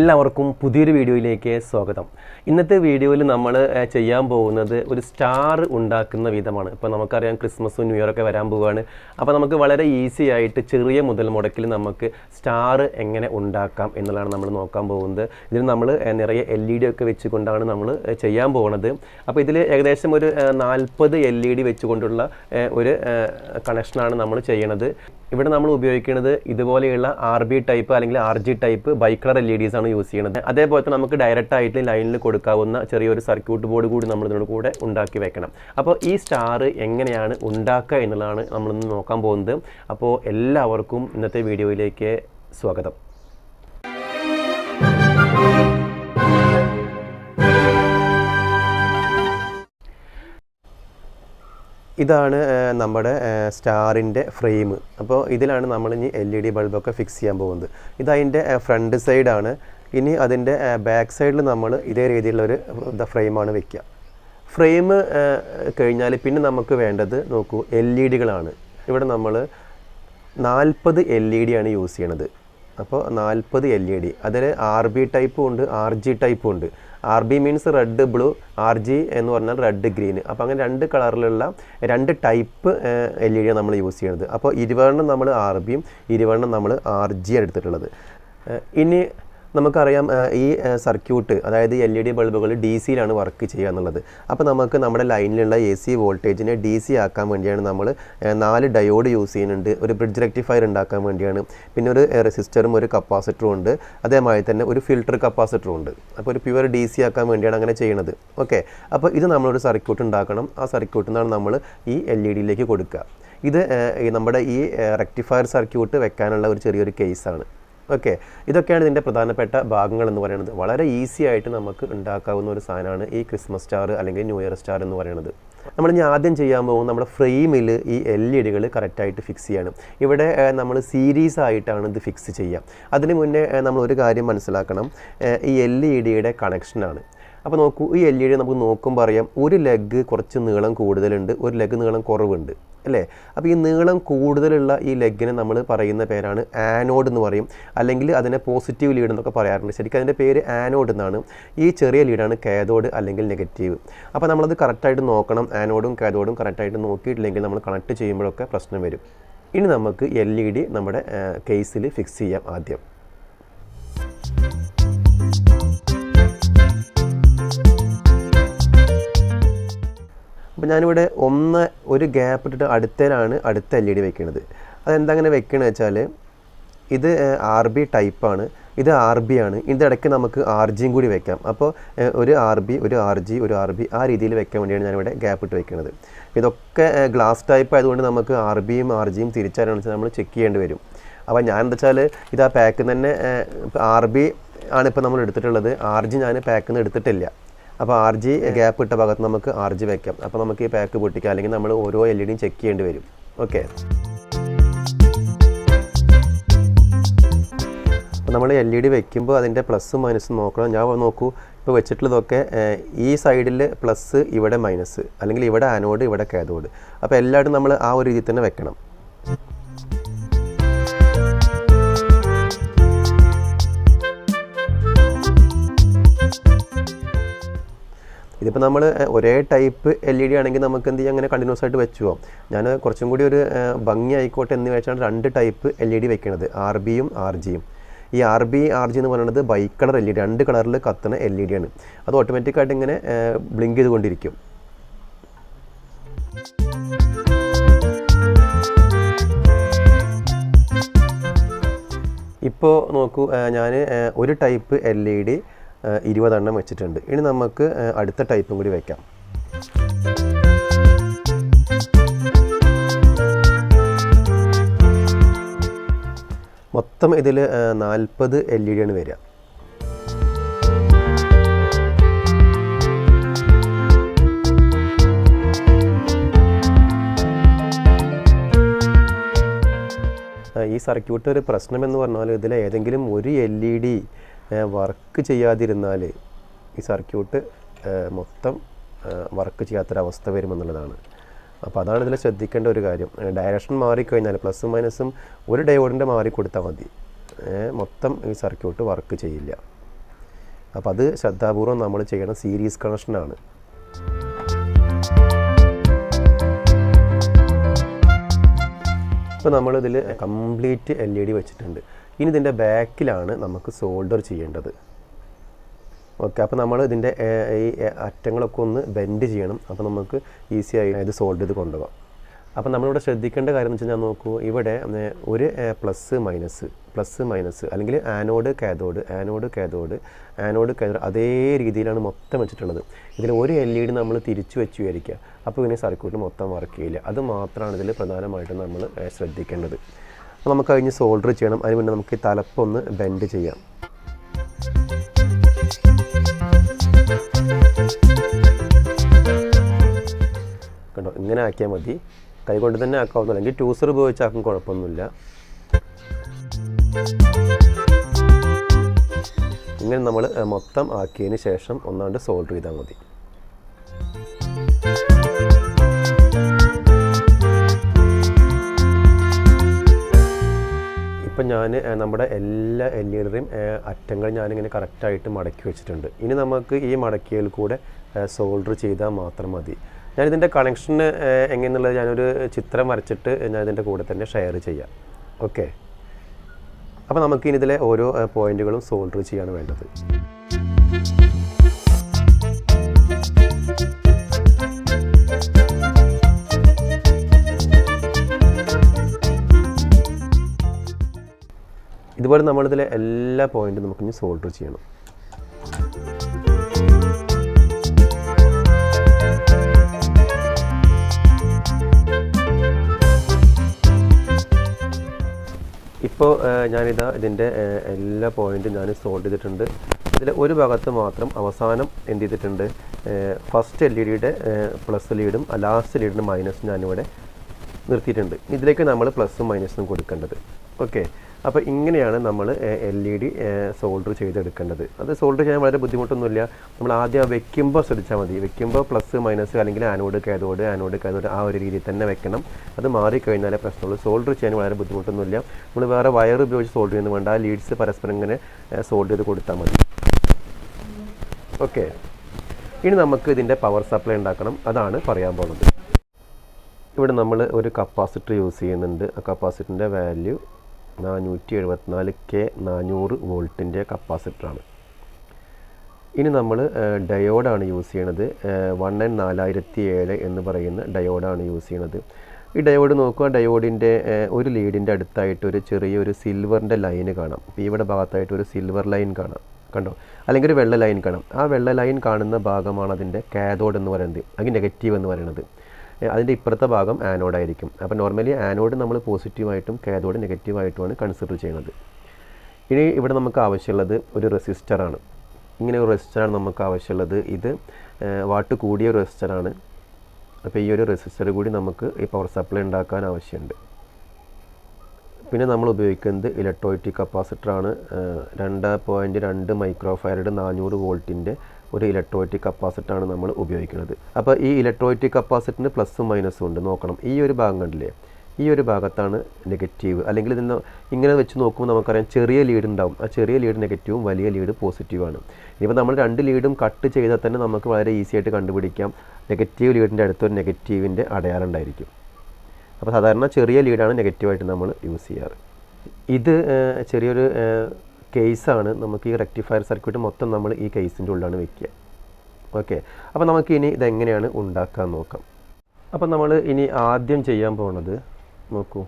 എല്ലാവർക്കും പുതിയൊരു വീഡിയോയിലേക്ക് സ്വാഗതം. ഇന്നത്തെ വീഡിയോയിൽ നമ്മൾ ചെയ്യാൻ പോകുന്നത് ഒരു സ്റ്റാർ ഉണ്ടാക്കുന്ന വിധമാണ്. ഇപ്പോൾ നമുക്കറിയാം ക്രിസ്മസും ന്യൂ ഇയറൊക്കെ വരാൻ പോവുകയാണ്. അപ്പോൾ നമുക്ക് വളരെ ഈസി ആയിട്ട് ചെറിയ മുതൽ മുടക്കിൽ നമുക്ക് സ്റ്റാർ എങ്ങനെ ഉണ്ടാക്കാം എന്നുള്ളതാണ് നമ്മൾ നോക്കാൻ പോകുന്നത്. ഇതിൽ നമ്മൾ നിറയെ എൽ ഇ ഡി ഒക്കെ വെച്ചുകൊണ്ടാണ് നമ്മൾ ചെയ്യാൻ പോകുന്നത് അപ്പോൾ ഇതിൽ ഏകദേശം ഒരു നാൽപ്പത് എൽ ഇ ഡി വെച്ചുകൊണ്ടുള്ള ഒരു കണക്ഷനാണ് നമ്മൾ ചെയ്യണത്. ഇവിടെ നമ്മൾ ഉപയോഗിക്കുന്നത് ഇതുപോലെയുള്ള ആർ ബി ടൈപ്പ് അല്ലെങ്കിൽ R G type bicolour L E Ds ആണ് യൂസ് ചെയ്യുന്നത്. അതേപോലെ തന്നെ നമുക്ക് ഡയറക്റ്റ് ആയിട്ട് ലൈനിൽ കൊടുക്കാവുന്ന ചെറിയൊരു സർക്യൂട്ട് ബോർഡ് കൂടി നമ്മൾ ഇതിനോട് കൂടെ ഉണ്ടാക്കി വെക്കണം. അപ്പോൾ ഈ സ്റ്റാർ എങ്ങനെയാണ് ഉണ്ടാക്കുക എന്നുള്ളതാണ് നമ്മളിന്ന് നോക്കാൻ പോകുന്നത്. അപ്പോൾ എല്ലാവർക്കും ഇന്നത്തെ വീഡിയോയിലേക്ക് സ്വാഗതം. ഇതാണ് നമ്മുടെ സ്റ്റാറിന്റെ ഫ്രെയിം. അപ്പോൾ ഇതിലാണ് നമ്മൾ ഇനി എൽ ഇ ഡി ബൾബൊക്കെ ഫിക്സ് ചെയ്യാൻ പോകുന്നത്. ഇതതിന്റെ ഫ്രണ്ട് സൈഡാണ്. ഇനി അതിന്റെ ബാക്ക് സൈഡിൽ നമ്മൾ ഇതേ രീതിയിലുള്ളൊരു ഫ്രെയിമാണ് വെക്കുക ഫ്രെയിം കഴിഞ്ഞാൽ പിന്നെ നമുക്ക് വേണ്ടത് നോക്കൂ എൽ ഇ ഡികളാണ്. ഇവിടെ നമ്മൾ നാൽപ്പത് എൽ ഇ ഡി ആണ് യൂസ് ചെയ്യണത്. അപ്പോൾ നാൽപ്പത് എൽ ഇ ഡി. അതിൽ ആർ ബി ടൈപ്പും ഉണ്ട് ആർ ജി ടൈപ്പും ഉണ്ട്. R B means red blue R G എന്ന് പറഞ്ഞാൽ റെഡ് ഗ്രീൻ. അപ്പോൾ അങ്ങനെ രണ്ട് കളറിലുള്ള രണ്ട് ടൈപ്പ് എൽ ഇ ഡിയാണ് നമ്മൾ യൂസ് ചെയ്യുന്നത്. അപ്പോൾ ഇരുപതെണ്ണം നമ്മൾ ആർ ബിയും ഇരുപതെണ്ണം നമ്മൾ ആർ ജിയാണ് എടുത്തിട്ടുള്ളത്. ഇനി നമുക്കറിയാം ഈ സർക്യൂട്ട് അതായത് എൽ ഇ ഡി ബൾബുകൾ ഡി സിയിലാണ് വർക്ക് ചെയ്യുക എന്നുള്ളത്. അപ്പോൾ നമുക്ക് നമ്മുടെ ലൈനിലുള്ള എ സി വോൾട്ടേജിനെ ഡി സി ആക്കാൻ വേണ്ടിയാണ് നമ്മൾ നാല് ഡയോഡ് യൂസ് ചെയ്യുന്നുണ്ട്. ഒരു ബ്രിഡ്ജ് റെക്ടിഫയർ ഉണ്ടാക്കാൻ വേണ്ടിയാണ്. പിന്നെ ഒരു റെസിസ്റ്ററും ഒരു കപ്പാസിറ്ററും ഉണ്ട്. അതേമാതിരി തന്നെ ഒരു ഫിൽട്ടർ കപ്പാസിറ്ററും ഉണ്ട്. അപ്പോൾ ഒരു പ്യുവർ ഡി സി ആക്കാൻ വേണ്ടിയാണ് അങ്ങനെ ചെയ്യുന്നത്. ഓക്കെ. അപ്പോൾ ഇത് നമ്മളൊരു സർക്യൂട്ട് ഉണ്ടാക്കണം. ആ സർക്യൂട്ടിൽ നിന്നാണ് നമ്മൾ ഈ എൽ ഇ ഡിയിലേക്ക് കൊടുക്കുക. ഇത് നമ്മുടെ ഈ റെക്ടിഫയർ സർക്യൂട്ട് വെക്കാനുള്ള ഒരു ചെറിയൊരു കേസാണ് ഓക്കെ ഇതൊക്കെയാണ് ഇതിന്റെ പ്രധാനപ്പെട്ട ഭാഗങ്ങൾ എന്ന് പറയുന്നത്. വളരെ ഈസി ആയിട്ട് നമുക്ക് ഉണ്ടാക്കാവുന്ന ഒരു സാധനമാണ് ഈ ക്രിസ്മസ് സ്റ്റാർ അല്ലെങ്കിൽ ന്യൂ ഇയർ സ്റ്റാർ എന്ന് പറയുന്നത്. നമ്മൾ ഇനി ആദ്യം ചെയ്യാൻ പോകും നമ്മുടെ ഫ്രെയിമിൽ ഈ എൽ ഇ ഡികൾ കറക്റ്റായിട്ട് ഫിക്സ് ചെയ്യണം. ഇവിടെ നമ്മൾ സീരീസ് ആയിട്ടാണ് ഇത് ഫിക്സ് ചെയ്യുക അതിന് മുന്നേ നമ്മൾ ഒരു കാര്യം മനസ്സിലാക്കണം. ഈ എൽ ഇ ഡിയുടെ കണക്ഷനാണ് അപ്പോൾ നോക്കൂ ഈ എൽ ഇ ഡി നമുക്ക് നോക്കുമ്പോൾ അറിയാം ഒരു ലെഗ് കുറച്ച് നീളം കൂടുതലുണ്ട് ഒരു ലെഗ് നീളം കുറവുണ്ട്. അല്ലേ? അപ്പോൾ ഈ നീളം കൂടുതലുള്ള ഈ ലെഗിന് നമ്മൾ പറയുന്ന പേരാണ് ആനോഡ് എന്ന് പറയും. അല്ലെങ്കിൽ അതിനെ പോസിറ്റീവ് ലീഡ് എന്നൊക്കെ പറയാറുണ്ട്. ശരിക്കും അതിന്റെ പേര് ആനോഡ് എന്നാണ്. ഈ ചെറിയ ലീഡാണ് കാഥോഡ് അല്ലെങ്കിൽ നെഗറ്റീവ് അപ്പോൾ നമ്മളത് കറക്റ്റായിട്ട് നോക്കണം. ആനോഡും കാഥോഡും കറക്റ്റായിട്ട് നോക്കിയിട്ടില്ലെങ്കിൽ നമ്മൾ കണക്ട് ചെയ്യുമ്പോഴൊക്കെ പ്രശ്നം വരും. ഇനി നമുക്ക് എൽ ഇ ഡി നമ്മുടെ കേസിൽ ഫിക്സ് ചെയ്യാം ആദ്യം. അപ്പോൾ ഞാനിവിടെ ഒന്ന് ഒരു ഗ്യാപ്പ് ഇട്ടിട്ട് അടുത്തേലാണ് അടുത്ത എൽ ഇ ഡി വെക്കുന്നത് അതെന്താ അങ്ങനെ വെക്കണമെന്ന് വെച്ചാൽ ഇത് ആർ ബി ടൈപ്പാണ് ഇത് ആർ ബി ആണ്. ഇതിന്റെ ഇടയ്ക്ക് നമുക്ക് ആർ ജിയും കൂടി വെക്കാം. അപ്പോൾ ഒരു ആർ ബി ഒരു ആർ ജി ഒരു ആർ ബി ആ രീതിയിൽ വെക്കാൻ വേണ്ടിയാണ് ഞാനിവിടെ ഗ്യാപ്പ് ഇട്ട് വെക്കുന്നത് ഇതൊക്കെ ഗ്ലാസ് ടൈപ്പ് ആയതുകൊണ്ട് നമുക്ക് ആർ ബിയും ആർ ജിയും തിരിച്ചറിയണമെന്ന് നമ്മൾ ചെക്ക് ചെയ്യേണ്ടി വരും. അപ്പോൾ ഞാൻ എന്താ വെച്ചാൽ ഇത് ആ പാക്കിൽ തന്നെ ആർ ബി ആണ് ഇപ്പോൾ നമ്മൾ എടുത്തിട്ടുള്ളത്. ആർ ജി ഞാൻ പാക്കിൽ നിന്ന് എടുത്തിട്ടില്ല. അപ്പോൾ ആർ ജി ഗ്യാപ്പ് ഇട്ട ഭാഗത്ത് നമുക്ക് ആർ ജി വെക്കാം. അപ്പോൾ നമുക്ക് ഈ പാക്ക് പൊട്ടിക്കാം. അല്ലെങ്കിൽ നമ്മൾ ഓരോ എൽ ഇ ഡിയും ചെക്ക് ചെയ്യേണ്ടി വരും. ഓക്കെ നമ്മൾ എൽ ഇ ഡി വെക്കുമ്പോൾ അതിന്റെ പ്ലസ്സും മൈനസും നോക്കണം. ഞാൻ നോക്കൂ. ഇപ്പോൾ വെച്ചിട്ടുള്ളതൊക്കെ ഈ സൈഡിൽ പ്ലസ് ഇവിടെ മൈനസ് അല്ലെങ്കിൽ ഇവിടെ ആനോഡ് ഇവിടെ കാഥോഡ് അപ്പോൾ എല്ലായിടും നമ്മൾ ആ ഒരു രീതിയിൽ തന്നെ വെക്കണം. ഇതിപ്പോൾ നമ്മൾ ഒരേ ടൈപ്പ് എൽ ഇ ഡി ആണെങ്കിൽ നമുക്ക് എന്ത് ചെയ്യാം? അങ്ങനെ കണ്ടിന്യൂസ് ആയിട്ട് വെച്ചു പോകാം ഞാൻ കുറച്ചും കൂടി ഒരു ഭംഗി ആയിക്കോട്ടെ എന്ന് വെച്ചാണ് രണ്ട് ടൈപ്പ് എൽ ഇ ഡി വെക്കുന്നത് ആർ ബിയും ആർ ജിയും ഈ ആർ ബി ആർ ജി എന്ന് പറയുന്നത് bicolour L E D രണ്ട് കളറിൽ കത്തുന്ന എൽ ഇ ഡി ആണ്. അത് ഓട്ടോമാറ്റിക്കായിട്ട് ഇങ്ങനെ ബ്ലിങ്ക് ചെയ്തുകൊണ്ടിരിക്കും. ഇപ്പോൾ നോക്കൂ ഞാൻ ഒരു ടൈപ്പ് എൽ ഇ ഡി ഇരുപതെണ്ണം വെച്ചിട്ടുണ്ട്. ഇനി നമുക്ക് അടുത്ത ടൈപ്പും കൂടി വെക്കാം. മൊത്തം ഇതിൽ നാൽപ്പത് എൽ ഇ ഡി ആണ് വരിക. ഈ സർക്യൂട്ട് ഒരു പ്രശ്നം എന്ന് പറഞ്ഞാൽ ഇതിൽ ഏതെങ്കിലും ഒരു എൽ ഇ ഡി വർക്ക് ചെയ്യാതിരുന്നാൽ ഈ സർക്യൂട്ട് മൊത്തം വർക്ക് ചെയ്യാത്തൊരവസ്ഥ വരുമെന്നുള്ളതാണ്. അപ്പോൾ അതാണ് ഇതിൽ ശ്രദ്ധിക്കേണ്ട ഒരു കാര്യം. ഡയറക്ഷൻ മാറിക്കഴിഞ്ഞാൽ പ്ലസും മൈനസും ഒരു ഡയോഡിന്റെ മാറി കൊടുത്താൽ മതി. മൊത്തം ഈ സർക്യൂട്ട് വർക്ക് ചെയ്യില്ല. അപ്പോൾ അത് ശ്രദ്ധാപൂർവം നമ്മൾ ചെയ്യണം സീരീസ് കണക്ഷനാണ് ഇപ്പോൾ നമ്മളിതിൽ കംപ്ലീറ്റ് എൽ ഇ ഡി വെച്ചിട്ടുണ്ട്. ഇനി ഇതിന്റെ ബാക്കിലാണ് നമുക്ക് സോൾഡർ ചെയ്യേണ്ടത്. ഓക്കെ അപ്പോൾ നമ്മൾ ഇതിന്റെ ഈ അറ്റങ്ങളൊക്കെ ഒന്ന് ബെൻഡ് ചെയ്യണം. അപ്പോൾ നമുക്ക് ഈസി ആയി ഇത് സോൾവ് ചെയ്ത് കൊണ്ടുപോകാം. അപ്പോൾ നമ്മളിവിടെ ശ്രദ്ധിക്കേണ്ട കാര്യം എന്ന് വെച്ച് കഴിഞ്ഞാൽ നോക്കൂ ഇവിടെ ഒരു പ്ലസ് മൈനസ് പ്ലസ് മൈനസ് അല്ലെങ്കിൽ anode cathode anode cathode anode cathode അതേ രീതിയിലാണ് മൊത്തം വെച്ചിട്ടുള്ളത്. ഇതിൽ ഒരു എൽ ഇ ഡി നമ്മൾ തിരിച്ചു വെച്ച് വിചാരിക്കുക. അപ്പോൾ ഇതിനെ സർക്യൂട്ട് മൊത്തം വർക്ക് ചെയ്യില്ല. അത് മാത്രമാണ് ഇതിൽ പ്രധാനമായിട്ടും നമ്മൾ ശ്രദ്ധിക്കേണ്ടത്. അപ്പോൾ നമുക്ക് കഴിഞ്ഞ് സോൾഡർ ചെയ്യണം. അതിന് മുന്നേ നമുക്ക് ഈ തലപ്പൊന്ന് ബെൻഡ് ചെയ്യാം. കണ്ടോ? ഇങ്ങനെ ആക്കിയാൽ മതി. കൈ കൊണ്ട് തന്നെ ആക്കാവുന്ന അല്ലെങ്കിൽ ടൂസർ ഉപയോഗിച്ചാക്കും കുഴപ്പമൊന്നുമില്ല. ഇങ്ങനെ നമ്മൾ മൊത്തം ആക്കിയതിന് ശേഷം ഒന്നാണ്ട് സോൾഡർ ചെയ്താൽ മതി. നമ്മുടെ എല്ലാ ഡിയും അറ്റങ്ങൾ ഞാനിങ്ങനെ കറക്റ്റായിട്ട് മടക്കി വെച്ചിട്ടുണ്ട്. ഇനി നമുക്ക് ഈ മടക്കിയതിൽ കൂടെ സോൾഡർ ചെയ്താൽ മാത്രം മതി. ഞാനിതിന്റെ കണക്ഷന് എങ്ങനെയുള്ളത് ഞാനൊരു ചിത്രം വരച്ചിട്ട് ഞാൻ ഇതിന്റെ കൂടെ തന്നെ ഷെയർ ചെയ്യാം. ഓക്കെ അപ്പോൾ നമുക്ക് ഇനി ഇതിലെ ഓരോ പോയിന്റുകളും സോൾഡർ ചെയ്യാണ് വേണ്ടത്. ഇതുപോലെ നമ്മളിതിലെ എല്ലാ പോയിന്റും നമുക്കിനി സോൾഡർ ചെയ്യണം. ഇപ്പോൾ ഞാനിതാ ഇതിന്റെ എല്ലാ പോയിന്റും ഞാൻ സോൾവ് ചെയ്തിട്ടുണ്ട്. ഇതിൽ ഒരു ഭാഗത്ത് മാത്രം അവസാനം എന്ത് ചെയ്തിട്ടുണ്ട് ഫസ്റ്റ് എൽ ഇ ഡിയുടെ പ്ലസ് ലീഡും ലാസ്റ്റ് ലീഡിന്റെ മൈനസും ഞാനിവിടെ നിർത്തിയിട്ടുണ്ട്. ഇതിലേക്ക് നമ്മൾ പ്ലസും മൈനസും കൊടുക്കേണ്ടത്. ഓക്കെ? അപ്പോൾ ഇങ്ങനെയാണ് നമ്മൾ എൽ ഇ ഡി സോൾഡർ ചെയ്തെടുക്കേണ്ടത്. അത് സോൾഡർ ചെയ്യാൻ വളരെ ബുദ്ധിമുട്ടൊന്നുമില്ല. നമ്മൾ ആദ്യം വെക്കുമ്പോൾ ശ്രദ്ധിച്ചാൽ മതി. വെക്കുമ്പോൾ പ്ലസ് മൈനസ് അല്ലെങ്കിൽ ആനോഡ് കാഥോഡ് ആനോഡ് കാഥോഡ് ആ ഒരു രീതിയിൽ തന്നെ വെക്കണം. അത് മാറിക്കഴിഞ്ഞാലേ പ്രശ്നമുള്ളൂ. സോൾഡർ ചെയ്യാൻ വളരെ ബുദ്ധിമുട്ടൊന്നുമില്ല. നമ്മൾ വേറെ വയർ ഉപയോഗിച്ച് സോൾഡർ ചെയ്യുന്നത് വേണ്ട. ലീഡ്സ് പരസ്പരം ഇങ്ങനെ സോൾഡ് ചെയ്ത് കൊടുത്താൽ മതി. ഓക്കെ ഇനി നമുക്ക് ഇതിന്റെ പവർ സപ്ലൈ ഉണ്ടാക്കണം. അതാണ് പറയാൻ പോകുന്നത് ഇവിടെ നമ്മൾ ഒരു കപ്പാസിറ്റർ യൂസ് ചെയ്യുന്നുണ്ട്. ആ കപ്പാസിറ്ററിന്റെ വാല്യൂ നാനൂറ്റി എഴുപത്തിനാല് കെ നാനൂറ് വോൾട്ടിന്റെ കപ്പാസിറ്ററാണ്. ഇനി നമ്മൾ ഡയോഡാണ് യൂസ് ചെയ്യണത്. വൺ എൻ നാലായിരത്തി ഏഴ് എന്ന് പറയുന്ന ഡയോഡാണ് യൂസ് ചെയ്യണത്. ഈ ഡയോഡ് നോക്കുക ഡയോഡിന്റെ ഒരു ലീഡിന്റെ അടുത്തായിട്ട് ഒരു ചെറിയൊരു സിൽവറിന്റെ ലൈന് കാണാം. ഇപ്പോൾ ഇവിടെ ഭാഗത്തായിട്ട് ഒരു സിൽവർ ലൈൻ കാണാം. കണ്ടോ? അല്ലെങ്കിൽ ഒരു വെള്ള ലൈൻ കാണാം. ആ വെള്ള ലൈൻ കാണുന്ന ഭാഗമാണ് അതിന്റെ കാതോഡ് എന്ന് പറയുന്നത്. അല്ലെങ്കിൽ നെഗറ്റീവ് എന്ന് പറയുന്നത്. അതിന്റെ ഇപ്പുറത്തെ ഭാഗം ആനോഡായിരിക്കും അപ്പോൾ നോർമലി ആനോഡ് നമ്മൾ പോസിറ്റീവായിട്ടും കാഥോഡ് നെഗറ്റീവായിട്ടുമാണ് കൺസിഡർ ചെയ്യുന്നത്. ഇനി ഇവിടെ നമുക്ക് ആവശ്യമുള്ളത് ഒരു റെസിസ്റ്ററാണ് ഇങ്ങനെ ഒരു റെസിസ്റ്ററാണ് നമുക്ക് ആവശ്യമുള്ളത്. ഇത് വാട്ട് കൂടിയ ഒരു റെസിസ്റ്ററാണ് അപ്പോൾ ഈ ഒരു റെസിസ്റ്റർ കൂടി നമുക്ക് ഈ പവർ സപ്ലൈ ഉണ്ടാക്കാൻ ആവശ്യമുണ്ട്. പിന്നെ നമ്മൾ ഉപയോഗിക്കുന്നത് ഇലക്ട്രോയിറ്റിക് കപ്പാസിറ്ററാണ് രണ്ട് പോയിന്റ് രണ്ട് മൈക്രോ ഫയറുടെ നാനൂറ് വോൾട്ടിന്റെ ഒരു ഇലക്ട്രോയിറ്റിക് കപ്പാസിറ്റാണ് നമ്മൾ ഉപയോഗിക്കുന്നത്. അപ്പോൾ ഈ ഇലക്ട്രോയിറ്റിക് കപ്പാസിറ്റിന് പ്ലസ്സും മൈനസും ഉണ്ട്. നോക്കണം. ഈ ഒരു ഭാഗം കണ്ടില്ലേ? ഈ ഒരു ഭാഗത്താണ് നെഗറ്റീവ് അല്ലെങ്കിൽ ഇതിന് ഇങ്ങനെ വെച്ച് നോക്കുമ്പോൾ നമുക്കറിയാം ചെറിയ ലീഡ് ഉണ്ടാവും. ആ ചെറിയ ലീഡ് നെഗറ്റീവും വലിയ ലീഡ് പോസിറ്റീവാണ് ഇനിയിപ്പോൾ നമ്മൾ രണ്ട് ലീഡും കട്ട് ചെയ്താൽ തന്നെ നമുക്ക് വളരെ ഈസി ആയിട്ട് കണ്ടുപിടിക്കാം. നെഗറ്റീവ് ലീഡിന്റെ അടുത്തൊരു നെഗറ്റീവിന്റെ അടയാളം ഉണ്ടായിരിക്കും. അപ്പോൾ സാധാരണ ചെറിയ ലീഡാണ് നെഗറ്റീവായിട്ട് നമ്മൾ യൂസ് ചെയ്യാറ്. ഇത് ചെറിയൊരു കേസാണ് നമുക്ക് ഈ റെക്ടിഫയർ സർക്യൂട്ട് മൊത്തം നമ്മൾ ഈ കേസിന്റെ ഉള്ളിലാണ് വെക്കുക. ഓക്കെ അപ്പോൾ നമുക്ക് ഇനി ഇതെങ്ങനെയാണ് ഉണ്ടാക്കാൻ നോക്കാം. അപ്പോൾ നമ്മൾ ഇനി ആദ്യം ചെയ്യാൻ പോകുന്നത് നോക്കൂ.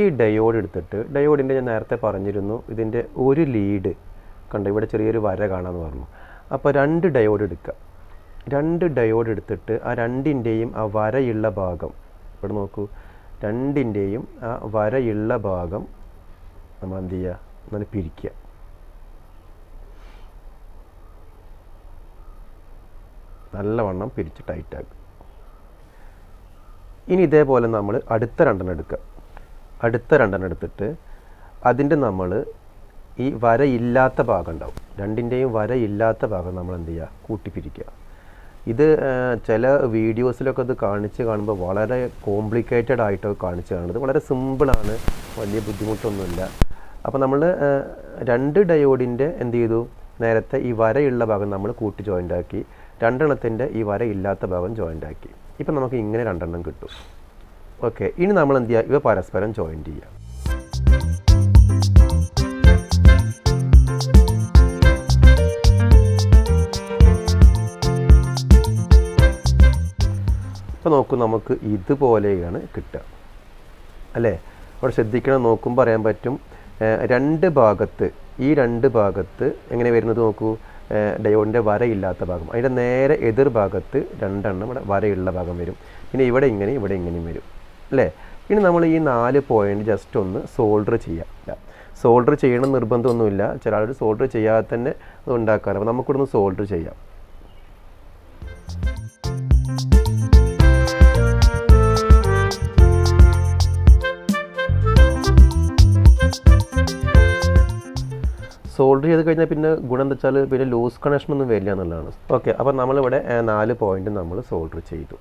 ഈ ഡയോഡ് എടുത്തിട്ട് ഡയോഡിന്റെ ഞാൻ നേരത്തെ പറഞ്ഞിരുന്നു ഇതിന്റെ ഒരു ലീഡ് കണ്ടോ ഇവിടെ ചെറിയൊരു വര കാണാമെന്ന് പറഞ്ഞു. അപ്പോൾ രണ്ട് ഡയോഡ് എടുക്കുക രണ്ട് ഡയോഡ് എടുത്തിട്ട് ആ രണ്ടിന്റെയും ആ വരയുള്ള ഭാഗം ഇവിടെ നോക്കൂ. രണ്ടിന്റെയും ആ വരയുള്ള ഭാഗം നമ്മൾ എന്ത് ചെയ്യുക? എന്നാൽ പിരിക്കുക. നല്ലവണ്ണം പിരിച്ച് ടൈറ്റാക്കുക ഇനി ഇതേപോലെ നമ്മൾ അടുത്ത രണ്ടെണ്ണം എടുക്കുക. അടുത്ത രണ്ടെണ്ണം എടുത്തിട്ട് അതിന്റെ നമ്മൾ ഈ വരയില്ലാത്ത ഭാഗം ഉണ്ടാവും. രണ്ടിന്റെയും വരയില്ലാത്ത ഭാഗം നമ്മൾ എന്ത് ചെയ്യുക? കൂട്ടിപ്പിരിക്കുക. ഇത് ചില വീഡിയോസിലൊക്കെ അത് കാണിച്ച് കാണുമ്പോൾ വളരെ കോംപ്ലിക്കേറ്റഡ് ആയിട്ടൊക്കെ കാണിച്ച് കാണുന്നത് വളരെ സിമ്പിളാണ് വലിയ ബുദ്ധിമുട്ടൊന്നുമില്ല. അപ്പോൾ നമ്മൾ രണ്ട് ഡയോഡിന്റെ എന്ത് ചെയ്തു? നേരത്തെ ഈ വരയുള്ള ഭാഗം നമ്മൾ കൂട്ടി ജോയിന്റ് ആക്കി. രണ്ടെണ്ണത്തിന്റെ ഈ വര ഇല്ലാത്ത ഭാഗം ജോയിന്റ് ആക്കി. ഇപ്പം നമുക്ക് ഇങ്ങനെ രണ്ടെണ്ണം കിട്ടും. ഓക്കെ ഇനി നമ്മൾ എന്ത് ചെയ്യുക? ഇവ പരസ്പരം ജോയിന്റ് ചെയ്യുക. ഇപ്പോൾ നോക്കൂ നമുക്ക് ഇതുപോലെയാണ് കിട്ടുക. അല്ലേ? അവിടെ ശ്രദ്ധിക്കണം നോക്കുമ്പോൾ അറിയാൻ പറ്റും. രണ്ട് ഭാഗത്ത് ഈ രണ്ട് ഭാഗത്ത് എങ്ങനെ വരുന്നത് നോക്കൂ? ഡയോഡിന്റെ വരയില്ലാത്ത ഭാഗം. അതിന്റെ നേരെ എതിർ ഭാഗത്ത് രണ്ടെണ്ണം ഇവിടെ വരയുള്ള ഭാഗം വരും. പിന്നെ ഇവിടെ ഇങ്ങനെ ഇവിടെ ഇങ്ങനെയും വരും. അല്ലേ? ഇനി നമ്മൾ ഈ നാല് പോയിന്റ് ജസ്റ്റ് ഒന്ന് സോൾഡർ ചെയ്യാം. സോൾഡർ ചെയ്യണം നിർബന്ധമൊന്നുമില്ല. ചില ആളുകൾ സോൾഡർ ചെയ്യാതെ തന്നെ അത് ഉണ്ടാക്കാറ്. അപ്പോൾ നമുക്കിവിടെ ഒന്ന് സോൾഡർ ചെയ്യാം. സോൾഡർ ചെയ്ത് കഴിഞ്ഞാൽ പിന്നെ ഗുണം എന്താ വെച്ചാൽ പിന്നെ ലൂസ് കണക്ഷൻ ഒന്നും വരില്ല എന്നുള്ളതാണ്. ഓക്കെ അപ്പോൾ നമ്മളിവിടെ നാല് പോയിന്റ് നമ്മൾ സോൾഡർ ചെയ്തു.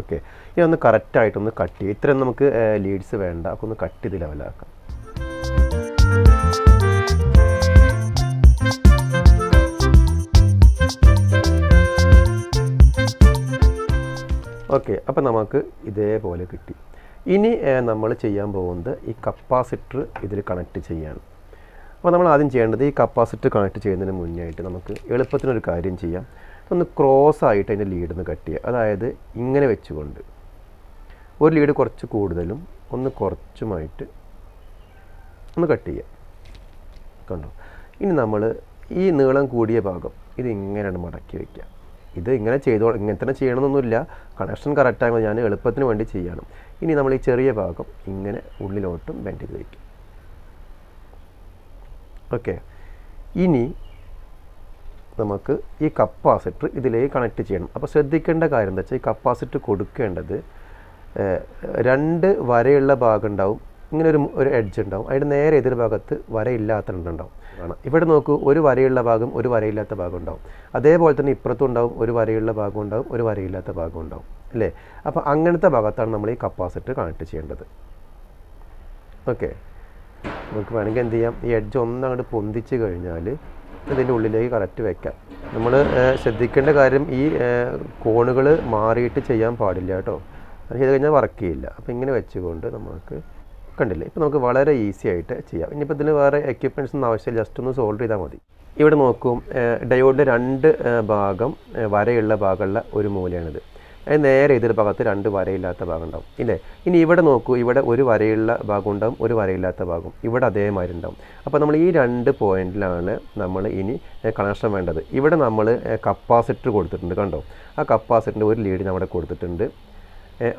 ഓക്കെ ഇനി ഒന്ന് കറക്റ്റായിട്ടൊന്ന് കട്ട് ചെയ്യും. ഇത്രയും നമുക്ക് ലീഡ്സ് വേണ്ട. അപ്പോൾ ഒന്ന് കട്ട് ചെയ്ത് ലെവലാക്കാം ഓക്കെ അപ്പോൾ നമുക്ക് ഇതേപോലെ കിട്ടി. ഇനി നമ്മൾ ചെയ്യാൻ പോകുന്നത് ഈ കപ്പാസിറ്റർ ഇതിൽ കണക്ട് ചെയ്യാണ്. അപ്പോൾ നമ്മൾ ആദ്യം ചെയ്യേണ്ടത് ഈ കപ്പാസിറ്റർ കണക്ട് ചെയ്യുന്നതിന് മുന്നായിട്ട് നമുക്ക് എളുപ്പത്തിനൊരു കാര്യം ചെയ്യാം. ഒന്ന് ക്രോസ് ആയിട്ട് അതിന്റെ ലീഡ് ഒന്ന് കട്ട് ചെയ്യുക. അതായത് ഇങ്ങനെ വെച്ചുകൊണ്ട്. ഒരു ലീഡ് കുറച്ച് കൂടുതലും ഒന്ന് കുറച്ചുമായിട്ട് ഒന്ന് കട്ട് ചെയ്യുക. കണ്ടോ? ഇനി നമ്മൾ ഈ നീളം കൂടിയ ഭാഗം ഇത് മടക്കി വയ്ക്കുക ഇത് ഇങ്ങനെ ചെയ്തോ ഇങ്ങനെ തന്നെ ചെയ്യണമെന്നൊന്നുമില്ല. കണക്ഷൻ കറക്റ്റായി ഞാൻ എളുപ്പത്തിന് വേണ്ടി ചെയ്യണം. ഇനി നമ്മൾ ഈ ചെറിയ ഭാഗം ഇങ്ങനെ ഉള്ളിലോട്ടും ബെൻഡ് ചെയ്ത് വയ്ക്കും ഓക്കെ ഇനി നമുക്ക് ഈ കപ്പാസിറ്റർ ഇതിലേക്ക് കണക്ട് ചെയ്യണം. അപ്പോൾ ശ്രദ്ധിക്കേണ്ട കാര്യം എന്താ വെച്ചാൽ ഈ കപ്പാസിറ്റർ കൊടുക്കേണ്ടത് രണ്ട് വരയുള്ള ഭാഗം ഉണ്ടാവും ഇങ്ങനെ ഒരു ഒരു എഡ്ജ് ഉണ്ടാവും. അതിന്റെ നേരെ എതിർ ഭാഗത്ത് വരയില്ലാത്ത ഉണ്ടാവും. ആണ് ഇവിടെ നോക്കൂ ഒരു വരയുള്ള ഭാഗം ഒരു വരയില്ലാത്ത ഭാഗം ഉണ്ടാവും. അതേപോലെ തന്നെ ഇപ്പുറത്തും ഉണ്ടാവും ഒരു വരയുള്ള ഭാഗം ഉണ്ടാവും ഒരു വരയില്ലാത്ത ഭാഗം ഉണ്ടാവും. അല്ലേ? അപ്പോൾ അങ്ങനത്തെ ഭാഗത്താണ് നമ്മൾ ഈ കപ്പാസിറ്റർ കണക്ട് ചെയ്യേണ്ടത്. ഓക്കെ നമുക്ക് വേണമെങ്കിൽ എന്ത് ചെയ്യാം? ഈ എഡ്ജ് ഒന്നങ്ങോട്ട് പൊന്തിച്ച് കഴിഞ്ഞാൽ ഇതിന്റെ ഉള്ളിലേക്ക് കറക്റ്റ് വെക്കാം. നമ്മൾ ശ്രദ്ധിക്കേണ്ട കാര്യം ഈ കോണുകൾ മാറിയിട്ട് ചെയ്യാൻ പാടില്ല കേട്ടോ. അത് ചെയ്ത് കഴിഞ്ഞാൽ വർക്ക് ചെയ്യില്ല. അപ്പോൾ ഇങ്ങനെ വെച്ചുകൊണ്ട് നമുക്ക് കണ്ടില്ലേ? ഇപ്പോൾ നമുക്ക് വളരെ ഈസി ആയിട്ട് ചെയ്യാം. ഇനിയിപ്പോൾ ഇതിന് വേറെ എക്യുപ്മെന്റ്സ് ഒന്നും ആവശ്യമില്ല. ജസ്റ്റ് ഒന്ന് സോൾവ് ചെയ്താൽ മതി. ഇവിടെ നോക്കും ഡയോഡിന്റെ രണ്ട് ഭാഗം വരെയുള്ള ഭാഗമുള്ള ഒരു മൂലയാണിത്. നേരെ എതിർ ഭാഗത്ത് രണ്ട് വരയില്ലാത്ത ഭാഗം ഉണ്ടാവും ഇല്ലേ? ഇനി ഇവിടെ നോക്കൂ ഇവിടെ ഒരു വരയുള്ള ഭാഗം ഉണ്ടാവും ഒരു വരയില്ലാത്ത ഭാഗം ഇവിടെ അതേമാതിരി ഉണ്ടാവും. അപ്പോൾ നമ്മൾ ഈ രണ്ട് പോയിന്റിലാണ് നമ്മൾ ഇനി കണക്ഷൻ വേണ്ടത്. ഇവിടെ നമ്മൾ കപ്പാസിറ്റർ കൊടുത്തിട്ടുണ്ട് കണ്ടോ? ആ കപ്പാസിറ്ററിന്റെ ഒരു ലീഡ് നമ്മുടെ കൊടുത്തിട്ടുണ്ട്.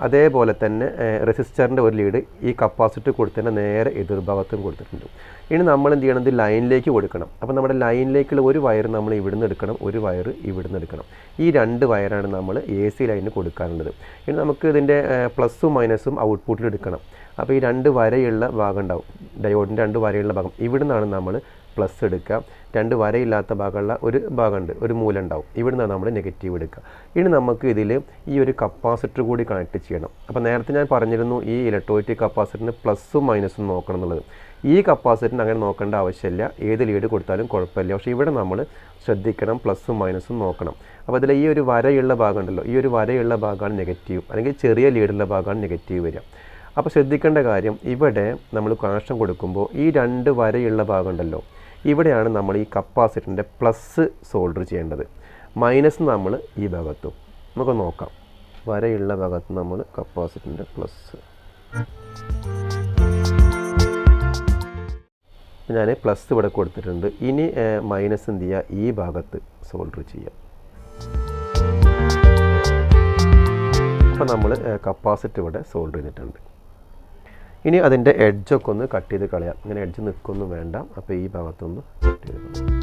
അതേപോലെ തന്നെ റെസിസ്റ്ററിന്റെ ഒരു ലീഡ് ഈ കപ്പാസിറ്റി കൊടുത്തതിന്റെ നേരെ എതിർഭാഗത്തും കൊടുത്തിട്ടുണ്ട്. ഇനി നമ്മൾ എന്ത് ചെയ്യണം? ഇത് ലൈനിലേക്ക് കൊടുക്കണം. അപ്പോൾ നമ്മുടെ ലൈനിലേക്കുള്ള ഒരു വയർ നമ്മൾ ഇവിടുന്ന് എടുക്കണം. ഒരു വയർ ഇവിടുന്ന് എടുക്കണം. ഈ രണ്ട് വയറാണ് നമ്മൾ എ സി ലൈനിന് കൊടുക്കാനുള്ളത്. ഇനി നമുക്ക് ഇതിന്റെ പ്ലസ്സും മൈനസും ഔട്ട്പുട്ടിൽ എടുക്കണം. അപ്പോൾ ഈ രണ്ട് വരയുള്ള ഭാഗം ഉണ്ടാവും. ഡയോഡിന്റെ രണ്ട് വരയുള്ള ഭാഗം. ഇവിടുന്നാണ് നമ്മൾ പ്ലസ് എടുക്കുക. രണ്ട് വരയില്ലാത്ത ഭാഗമുള്ള ഒരു ഭാഗമുണ്ട്. ഒരു മൂല ഉണ്ടാവും. നിന്നാണ് നമ്മൾ നെഗറ്റീവ് എടുക്കുക. ഇനി നമുക്ക് ഇതിൽ ഈ ഒരു കപ്പാസിറ്റർ കൂടി കണക്ട് ചെയ്യണം. അപ്പോൾ നേരത്തെ ഞാൻ പറഞ്ഞിരുന്നു ഈ ഇലക്ട്രോണിക് കപ്പാസിറ്ററിന് പ്ലസ്സും മൈനസും നോക്കണം എന്നുള്ളത്. ഈ കപ്പാസിറ്ററിന് അങ്ങനെ നോക്കേണ്ട ആവശ്യമില്ല. ഏത് ലീഡ് കൊടുത്താലും കുഴപ്പമില്ല. പക്ഷേ ഇവിടെ നമ്മൾ ശ്രദ്ധിക്കണം. പ്ലസ്സും മൈനസും നോക്കണം. അപ്പോൾ അതിൽ ഈ ഒരു വരയുള്ള ഭാഗം ഉണ്ടല്ലോ. ഈ ഒരു വരയുള്ള ഭാഗമാണ് നെഗറ്റീവ് അല്ലെങ്കിൽ ചെറിയ ലീഡുള്ള ഭാഗമാണ് നെഗറ്റീവ് വരിക. അപ്പോൾ ശ്രദ്ധിക്കേണ്ട കാര്യം ഇവിടെ നമ്മൾ കണക്ഷൻ കൊടുക്കുമ്പോൾ ഈ രണ്ട് വരയുള്ള ഭാഗം ഉണ്ടല്ലോ. ഇവിടെയാണ് നമ്മൾ ഈ കപ്പാസിറ്ററിന്റെ പ്ലസ് സോൾഡർ ചെയ്യേണ്ടത്. മൈനസ് നമ്മൾ ഈ ഭാഗത്തും. നമുക്ക് നോക്കാം. വരയുള്ള ഭാഗത്ത് നമ്മൾ കപ്പാസിറ്ററിന്റെ പ്ലസ്. ഞാൻ പ്ലസ് ഇവിടെ കൊടുത്തിട്ടുണ്ട്. ഇനി മൈനസ് എന്ത് ചെയ്യുക ഈ ഭാഗത്ത് സോൾഡർ ചെയ്യാം. അപ്പോൾ നമ്മൾ കപ്പാസിറ്റർ ഇവിടെ സോൾഡർ ചെയ്തിട്ടുണ്ട്. ഇനി അതിന്റെ എഡ്ജൊക്കെ ഒന്ന് കട്ട് ചെയ്ത് കളയാം. ഇങ്ങനെ എഡ്ജ് നിൽക്കൊന്നും വേണ്ട. അപ്പോൾ ഈ ഭാഗത്തൊന്ന് കട്ട് ചെയ്ത്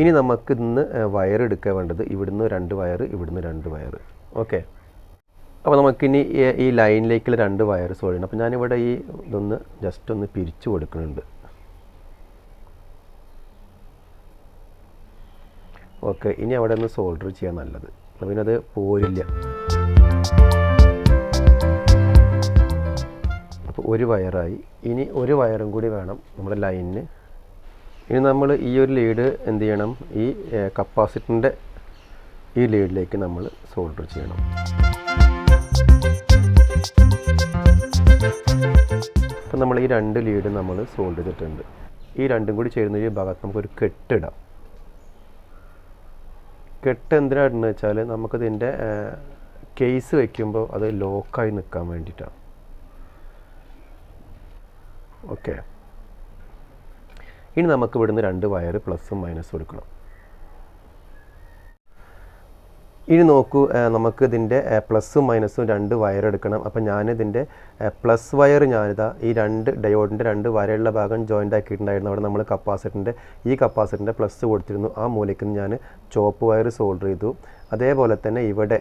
ഇനി നമുക്ക് ഇന്ന് വയർ എടുക്കാൻ വേണ്ടത് ഇവിടുന്ന് രണ്ട് വയർ ഇവിടുന്ന് രണ്ട് വയർ ഓക്കെ അപ്പോൾ നമുക്കിനി ഈ- ലൈനിലേക്കുള്ള രണ്ട് വയർ സോൾവ് അപ്പോൾ ഞാനിവിടെ ഈ ഇതൊന്ന് ജസ്റ്റ് ഒന്ന് പിരിച്ചു കൊടുക്കുന്നുണ്ട്. ഓക്കെ ഇനി അവിടെ ഒന്ന് സോൾഡർ ചെയ്യാൻ നല്ലത്. അപ്പോൾ പിന്നെ അത് പോരില്ല. അപ്പോൾ ഒരു വയറായി. ഇനി ഒരു വയറും കൂടി വേണം നമ്മുടെ ലൈനിന്. ഇനി നമ്മൾ ഈ ഒരു ലീഡ് എന്ത് ചെയ്യണം? ഈ കപ്പാസിറ്ററിന്റെ ഈ ലീഡിലേക്ക് നമ്മൾ സോൾഡർ ചെയ്യണം. അപ്പം നമ്മൾ ഈ രണ്ട് ലീഡ് നമ്മൾ സോൾഡ് ചെയ്തിട്ടുണ്ട്. ഈ രണ്ടും കൂടി ചേരുന്ന ഈ ഭാഗത്ത് നമുക്കൊരു കെട്ടിടാം. കെട്ട് എന്തിനാണെന്ന് വെച്ചാൽ നമുക്കതിന്റെ കേസ് വയ്ക്കുമ്പോൾ അത് ലോക്കായി നിൽക്കാൻ വേണ്ടിയിട്ടാണ് ഓക്കെ. ഇനി നമുക്ക് ഇവിടുന്ന് രണ്ട് വയർ പ്ലസും മൈനസും എടുക്കണം. ഇനി നോക്കൂ നമുക്ക് ഇതിന്റെ പ്ലസും മൈനസും രണ്ട് വയർ എടുക്കണം. അപ്പം ഞാനിതിന്റെ പ്ലസ് വയർ ഞാനിതാ ഈ രണ്ട് ഡയോഡിന്റെ രണ്ട് വരയുള്ള ഭാഗം ജോയിന്റ് ആക്കിയിട്ടുണ്ടായിരുന്നു. അവിടെ നമ്മൾ കപ്പാസിറ്ററിന്റെ ഈ കപ്പാസിറ്ററിന്റെ പ്ലസ് കൊടുത്തിരുന്നു. ആ മൂലയ്ക്ക് ഞാൻ ചോപ്പ് വയർ സോൾഡർ ചെയ്തു. അതേപോലെ തന്നെ ഇവിടെ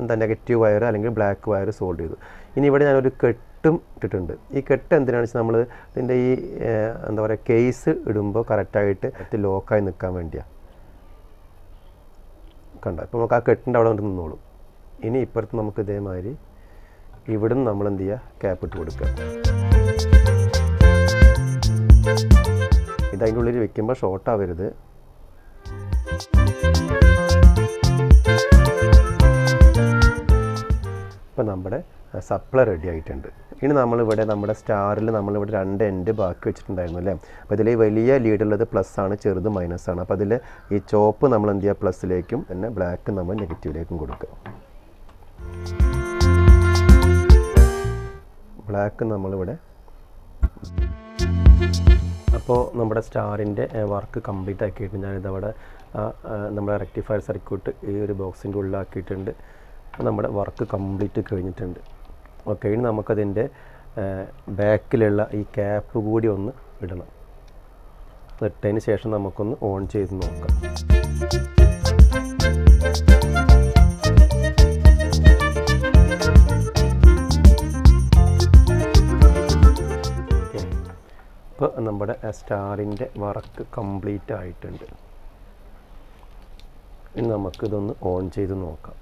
എന്താ നെഗറ്റീവ് വയർ അല്ലെങ്കിൽ ബ്ലാക്ക് വയർ സോൾഡ് ചെയ്തു. ഇനി ഇവിടെ ഞാനൊരു കെട്ടും ഇട്ടിട്ടുണ്ട്. ഈ കെട്ട് എന്തിനാണെന്ന് വെച്ചാൽ നമ്മൾ ഇതിന്റെ ഈ എന്താ പറയുക കേസ് ഇടുമ്പോൾ കറക്റ്റായിട്ട് ലോക്കായി നിൽക്കാൻ വേണ്ടിയാണ് കണ്ട. ഇപ്പോൾ നമുക്ക് ആ കെട്ടിന്റെ അവിടെ കൊണ്ട് നിന്നോളും. ഇനി ഇപ്പുറത്ത് നമുക്ക് ഇതേമാതിരി ഇവിടുന്ന് നമ്മൾ എന്ത് ചെയ്യുക? ക്യാപ്പ് ഇട്ട് കൊടുക്കുക. ഇത് അതിന്റെ ഉള്ളിൽ വെക്കുമ്പോൾ ഷോർട്ടാവരുത് ഇപ്പം നമ്മുടെ സപ്ലൈ റെഡി ആയിട്ടുണ്ട്. ഇനി നമ്മളിവിടെ നമ്മുടെ സ്റ്റാറിൽ നമ്മളിവിടെ രണ്ട് എൻഡ് ബാക്കി വെച്ചിട്ടുണ്ടായിരുന്നു അല്ലേ? അപ്പോൾ ഇതിൽ വലിയ ലീഡുള്ളത് പ്ലസ് ആണ് ചെറുത് മൈനസ് ആണ്. അപ്പോൾ അതിൽ ഈ ചോപ്പ് നമ്മൾ എന്ത് ചെയ്യുക? പ്ലസ്സിലേക്കും പിന്നെ ബ്ലാക്ക് നമ്മൾ നെഗറ്റീവിലേക്കും കൊടുക്കുക. ബ്ലാക്ക് നമ്മളിവിടെ അപ്പോൾ നമ്മുടെ സ്റ്റാറിന്റെ വർക്ക് കംപ്ലീറ്റ് ആക്കിയിട്ട് ഞാനിതവിടെ നമ്മുടെ റെക്ടിഫയർ സർക്യൂട്ട് ഈ ഒരു ബോക്സിന്റെ ഉള്ളിലാക്കിയിട്ടുണ്ട്. നമ്മുടെ വർക്ക് കംപ്ലീറ്റ് കഴിഞ്ഞിട്ടുണ്ട്. ഓക്കെ ഇനി നമുക്കതിന്റെ ബാക്കിലുള്ള ഈ ക്യാപ്പ് കൂടി ഒന്ന് ഇടണം. ഇട്ടതിന് ശേഷം നമുക്കൊന്ന് ഓൺ ചെയ്ത് നോക്കാം. ഇപ്പോൾ നമ്മുടെ സ്റ്റാറിന്റെ വർക്ക് കംപ്ലീറ്റ് ആയിട്ടുണ്ട് ഇനി നമുക്കിതൊന്ന് ഓൺ ചെയ്ത് നോക്കാം.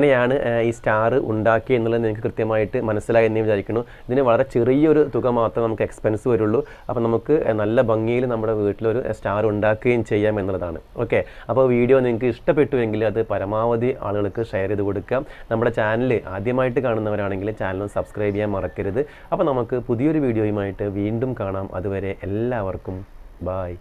എങ്ങനെയാണ് ഈ സ്റ്റാർ ഉണ്ടാക്കി എന്നുള്ളത് നിങ്ങൾക്ക് കൃത്യമായിട്ട് മനസ്സിലായി എന്ന് വിചാരിക്കുന്നു. ഇതിന് വളരെ ചെറിയൊരു തുക മാത്രമേ നമുക്ക് എക്സ്പെൻസ് വരുള്ളൂ. അപ്പോൾ നമുക്ക് നല്ല ഭംഗിയിൽ നമ്മുടെ വീട്ടിലൊരു സ്റ്റാർ ഉണ്ടാക്കുകയും ചെയ്യാം എന്നുള്ളതാണ്. ഓക്കെ? അപ്പോൾ വീഡിയോ നിങ്ങൾക്ക് ഇഷ്ടപ്പെട്ടുവെങ്കിൽ അത് പരമാവധി ആളുകൾക്ക് ഷെയർ ചെയ്ത് കൊടുക്കാം നമ്മുടെ ചാനൽ ആദ്യമായിട്ട് കാണുന്നവരാണെങ്കിൽ ചാനൽ സബ്സ്ക്രൈബ് ചെയ്യാൻ മറക്കരുത്. അപ്പോൾ നമുക്ക് പുതിയൊരു വീഡിയോയുമായിട്ട് വീണ്ടും കാണാം. അതുവരെ എല്ലാവർക്കും ബായ്